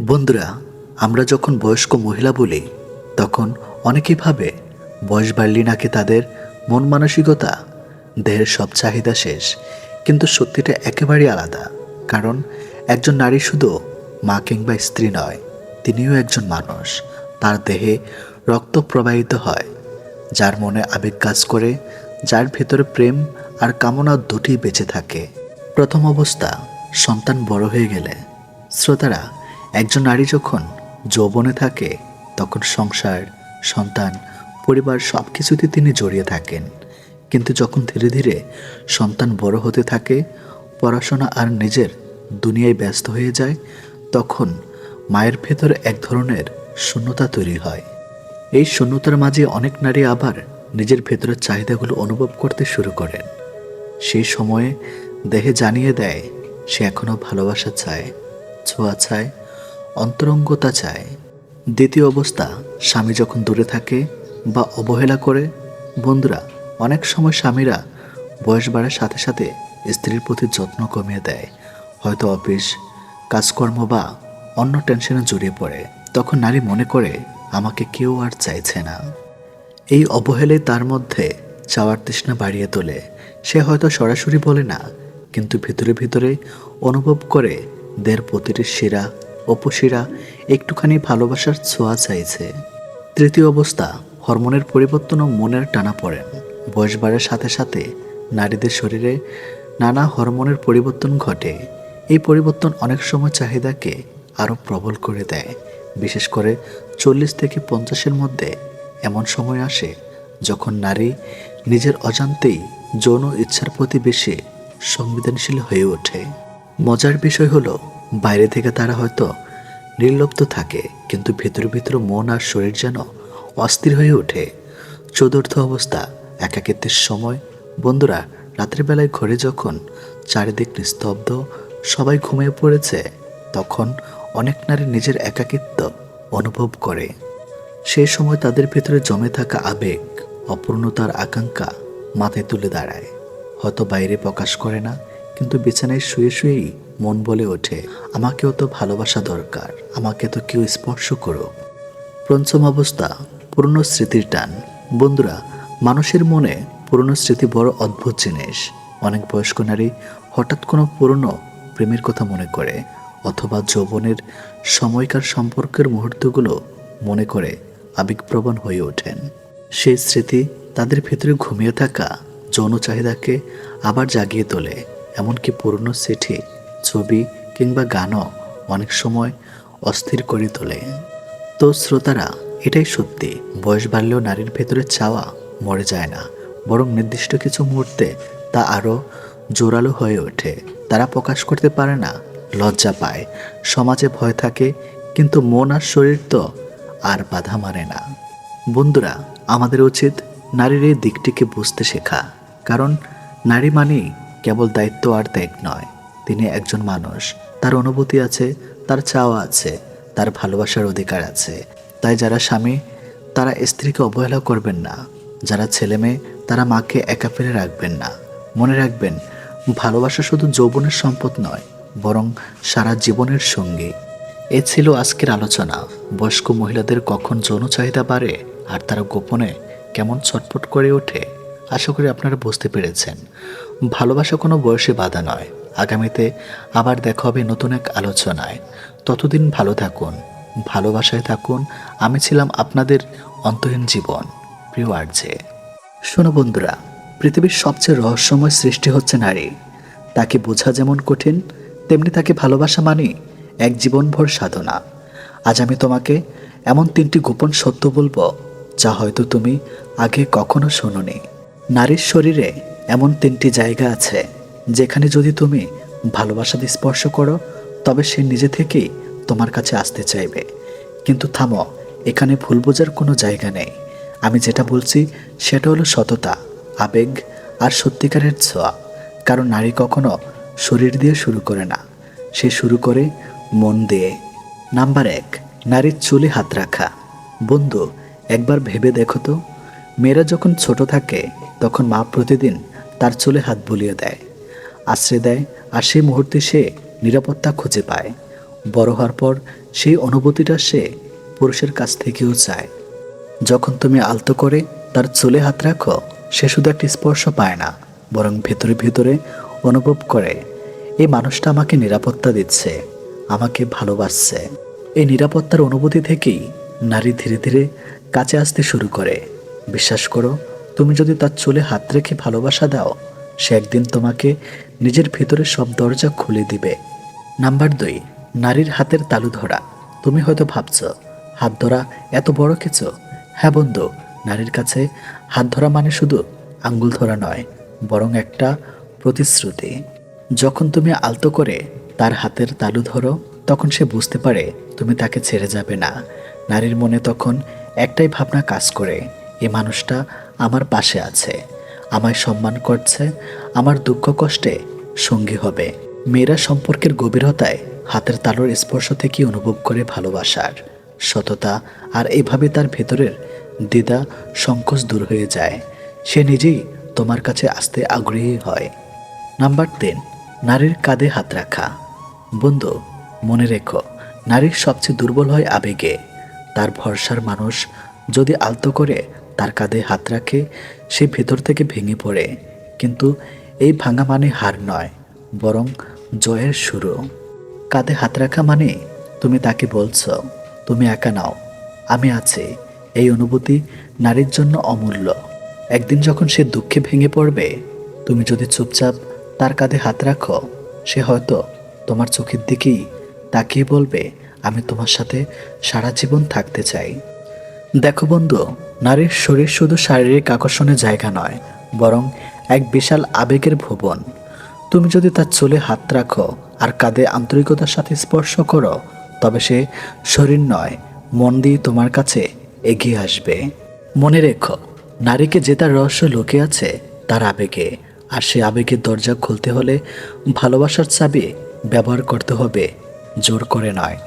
বন্ধুরা, আমরা যখন বয়স্ক মহিলা বলি, তখন অনেকেই ভাবে বয়স বাড়লি নাকি তাদের মন মানসিকতা, দেহের সব চাহিদা শেষ। কিন্তু সত্যিটা একেবারেই আলাদা। কারণ একজন নারী শুধু মা কিংবা স্ত্রী নয়, তিনিও একজন মানুষ। তার দেহে রক্ত প্রবাহিত হয়, যার মনে আবেগ কাজ করে, যার ভেতরে প্রেম আর কামনা দুটি বেঁচে থাকে। প্রথম অবস্থা, সন্তান বড় হয়ে গেলে। শ্রোতারা একজন নারী যখন যৌবনে থাকে, তখন সংসার, সন্তান, পরিবার সব কিছুতে তিনি জড়িয়ে থাকেন। কিন্তু যখন ধীরে ধীরে সন্তান বড় হতে থাকে, পড়াশোনা আর নিজের দুনিয়ায় ব্যস্ত হয়ে যায়, তখন মায়ের ভেতরে এক ধরনের শূন্যতা তৈরি হয়। এই শূন্যতার মাঝে অনেক নারী আবার নিজের ভেতরের চাহিদাগুলো অনুভব করতে শুরু করেন। সেই সময়ে দেহে জানিয়ে দেয়, সে এখনও ভালোবাসা চায়, ছোঁয়া চায় অন্তরঙ্গতা চায়। দ্বিতীয় অবস্থা, স্বামী যখন দূরে থাকে বা অবহেলা করে, বন্ধুরা, অনেক সময় স্বামীরা বয়স বাড়ার সাথে সাথে স্ত্রীর প্রতি যত্ন কমিয়ে দেয়। হয়তো অফিস, কাজকর্ম বা অন্য টেনশনে জড়িয়ে পড়ে। তখন নারী মনে করে, আমাকে কেউ আর চাইছে না। এই অবহেলে তার মধ্যে চাওয়ার তৃষ্ণা বাড়িয়ে তোলে। সে হয়তো সরাসরি বলে না, কিন্তু ভিতরে ভিতরে অনুভব করে, দের প্রতিটি শিরা অপশিরা একটুখানি ভালোবাসার ছোঁয়া চাইছে। তৃতীয় অবস্থা, হরমোনের পরিবর্তন ও মনের টানা পড়েন। বয়স বাড়ার সাথে সাথে নারীদের শরীরে নানা হরমোনের পরিবর্তন ঘটে। এই পরিবর্তন অনেক সময় চাহিদাকে আরও প্রবল করে দেয়। বিশেষ করে চল্লিশ থেকে পঞ্চাশের মধ্যে এমন সময় আসে যখন নারী নিজের অজান্তেই যৌন ইচ্ছার প্রতি বেশি সংবেদনশীল হয়ে ওঠে। মজার বিষয় হলো বাইরে থেকে তারা হয়তো নির্লিপ্ত থাকে, কিন্তু ভেতরে ভেতরে মন আর শরীর যেন অস্থির হয়ে ওঠে। চতুর্থ অবস্থা, একাকিত্বের সময়। বন্ধুরা, রাতের বেলায় ঘরে যখন চারিদিক নিস্তব্ধ, সবাই ঘুমিয়ে পড়েছে, তখন অনেক নারী নিজের একাকিত্ব অনুভব করে। সেই সময় তাদের ভেতরে জমে থাকা আবেগ, অপূর্ণতার আকাঙ্ক্ষা মাথায় তুলে দাঁড়ায়। হয়তো বাইরে প্রকাশ করে না, কিন্তু বিছানায় শুয়ে শুয়েই মন বলে ওঠে, আমাকেও তো ভালোবাসা দরকার, আমাকে তো কেউ স্পর্শ করুক। পঞ্চম অবস্থা, পুরনো স্মৃতির টান। বন্ধুরা, মানুষের মনে পুরনো স্মৃতি বড় অদ্ভুত জিনিস। অনেক বয়স্ক নারী হঠাৎ কোনো পুরনো প্রেমের কথা মনে করে, অথবা যৌবনের সময়কার সম্পর্কের মুহূর্তগুলো মনে করে আবেগপ্রবণ হয়ে ওঠেন। সেই স্মৃতি তাদের ভেতরে ঘুমিয়ে থাকা, যৌন চাহিদাকে আবার জাগিয়ে তোলে, এমনকি পুরনো চিঠি ছবি কিংবা গানও অনেক সময় অস্থির করে তোলে। তো শ্রোতারা, এটাই সত্যি, বয়স বাড়লেও নারীর ভেতরে চাওয়া মরে যায় না। বরং নির্দিষ্ট কিছু মুহূর্তে তা আরও জোরালো হয়ে ওঠে। তারা প্রকাশ করতে পারে না, লজ্জা পায়। সমাজে ভয় থাকে, কিন্তু মন আর শরীর তো আর বাধা মানে না। বন্ধুরা, আমাদের উচিত নারীর এই দিকটিকে বুঝতে শেখা। কারণ নারী মানেই কেবল দায়িত্ব আর ত্যাগ নয়। তিনি একজন মানুষ। তার অনুভূতি আছে, তার চাওয়া আছে, তার ভালোবাসার অধিকার আছে। তাই যারা স্বামী, তারা স্ত্রীকে অবহেলা করবেন না। যারা ছেলে মেয়ে, তারা মাকে একা ফেলে রাখবেন না। মনে রাখবেন, ভালোবাসা শুধু যৌবনের সম্পদ নয়, বরং সারা জীবনের সঙ্গী। এ ছিল আজকের আলোচনা। বয়স্ক মহিলাদের কখন যৌন চাহিদা বাড়ে আর তারা গোপনে কেমন ছটফট করে ওঠে, আশা করি আপনারা বুঝতে পেরেছেন। ভালোবাসা কোনো বয়সে বাধা নয় আগামীতে আবার দেখা হবে নতুন এক আলোচনায়। ততদিন ভালো থাকুন, ভালোবাসায় থাকুন। আমি ছিলাম আপনাদের অন্তহীন জীবন, প্রিয় আর্জে। শোনো বন্ধুরা, পৃথিবীর সবচেয়ে রহস্যময় সৃষ্টি হচ্ছে নারী। তাকে বোঝা যেমন কঠিন, তেমনি তাকে ভালোবাসা মানে এক জীবনভর সাধনা। আজ আমি তোমাকে এমন তিনটি গোপন সত্য বলব, যা হয়তো তুমি আগে কখনো শোনোনি। নারীর শরীরে এমন তিনটি জায়গা আছে যেখানে যদি তুমি ভালোবাসা দিয়ে স্পর্শ করো, তবে সে নিজে থেকেই তোমার কাছে আসতে চাইবে। কিন্তু থামো, এখানে ভুল বোঝার কোনো জায়গা নেই। আমি যেটা বলছি, সেটা হলো সততা, আবেগ আর সত্যিকারের ছোঁয়া। কারণ নারী কখনো শরীর দিয়ে শুরু করে না। সে শুরু করে মন দিয়ে। নাম্বার এক, নারীর চুলে হাত রাখা। বন্ধু, একবার ভেবে দেখো তো। মেয়েরা যখন ছোট থাকে, তখন মা প্রতিদিন তার চুলে হাত বুলিয়ে দেয়। আশ্রয় দেয় আর সেই মুহূর্তে সে নিরাপত্তা খুঁজে পায়। বড় হওয়ার পর সেই অনুভূতিটা সে পুরুষের কাছ থেকেও চায়। যখন তুমি আলতো করে তার চুলে হাত রাখো, সে শুধু একটা স্পর্শ পায় না, বরং ভেতরে ভেতরে অনুভব করে, এই মানুষটা আমাকে নিরাপত্তা দিচ্ছে, আমাকে ভালোবাসছে। এই নিরাপত্তার অনুভূতি থেকেই নারী ধীরে ধীরে কাছে আসতে শুরু করে। বিশ্বাস করো, তুমি যদি তার চুলে হাত রেখে ভালোবাসা দাও সে একদিন তোমাকে নিজের ভেতরে সব দরজা খুলে দিবে। নাম্বার দুই, নারীর হাতের তালু ধরা। তুমি হয়তো ভাবছ, হাত ধরা এত বড় কিছু? হ্যাঁ বন্ধু, নারীর কাছে হাত ধরা মানে শুধু আঙ্গুল ধরা নয়, বরং একটা প্রতিশ্রুতি। যখন তুমি আলতো করে তার হাতের তালু ধরো, তখন সে বুঝতে পারে তুমি তাকে ছেড়ে যাবে না। নারীর মনে তখন একটাই ভাবনা কাজ করে, এ মানুষটা আমার পাশে আছে। আমায় সম্মান করছে, আমার দুঃখ কষ্টে সঙ্গী হবে। মেয়েরা সম্পর্কের গভীরতায় হাতের তালুর স্পর্শ থেকে অনুভব করে ভালোবাসার সততা আর এভাবে তার ভেতরের দ্বিধা, সংকোচ দূর হয়ে যায়। সে নিজেই তোমার কাছে আসতে আগ্রহী হয়। নাম্বার তিন, নারীর কাঁধে হাত রাখা। বন্ধু, মনে রেখো নারীর সবচেয়ে দুর্বল হয় আবেগে। তার ভরসার মানুষ যদি আলতো করে তার কাঁধে হাত রাখে, সে ভেতর থেকে ভেঙে পড়ে। কিন্তু এই ভাঙা মানে হার নয়, বরং জয়ের শুরু। কাঁধে হাত রাখা মানে তুমি তাকে বলছ, তুমি একা নাও, আমি আছি। এই অনুভূতি নারীর জন্য অমূল্য। একদিন যখন সে দুঃখে ভেঙে পড়বে, তুমি যদি চুপচাপ তার কাঁধে হাত রাখো, সে হয়তো তোমার চোখের দিকেই তাকিয়ে বলবে, আমি তোমার সাথে সারা জীবন থাকতে চাই। দেখো বন্ধু, নারীর শরীর শুধু শারীরিক আকর্ষণের জায়গা নয়, বরং এক বিশাল আবেগের ভুবন। তুমি যদি তার চুলে হাত রাখো আর কাঁধে আন্তরিকতার সাথে স্পর্শ করো, তবে সে শরীর নয়, মন দিয়ে তোমার কাছে এগিয়ে আসবে। মনে রেখো, নারীকে যে তার রহস্য লুকে আছে, তার আবেগে, আর সে আবেগের দরজা খুলতে হলে ভালোবাসার চাবি ব্যবহার করতে হবে, জোর করে নয়।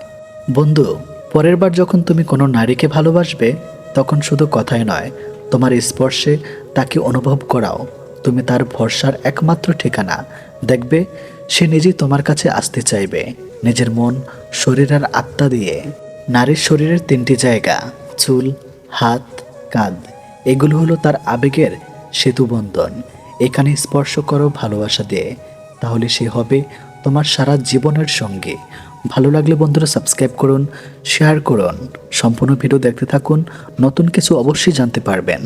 বন্ধু পরের বার যখন তুমি কোনো নারীকে ভালোবাসবে, তখন শুধু কথাই নয়, তোমার স্পর্শে তাকে অনুভব করাও। তুমি তার ভরসার একমাত্র ঠিকানা। দেখবে, সে নিজেই তোমার কাছে আসতে চাইবে, নিজের মন, শরীর আর আত্মা দিয়ে। নারীর শরীরের তিনটি জায়গা, চুল, হাত, কাঁধ। এগুলো হলো তার আবেগের সেতুবন্ধন এখানে স্পর্শ করো ভালোবাসা দিয়ে। তাহলে সে হবে তোমার সারা জীবনের সঙ্গে। ভালো লাগলে বন্ধুরা সাবস্ক্রাইব করুন শেয়ার করুন। সম্পূর্ণ ভিডিও দেখতে থাকুন, নতুন কিছু অবশ্যই জানতে পারবেন।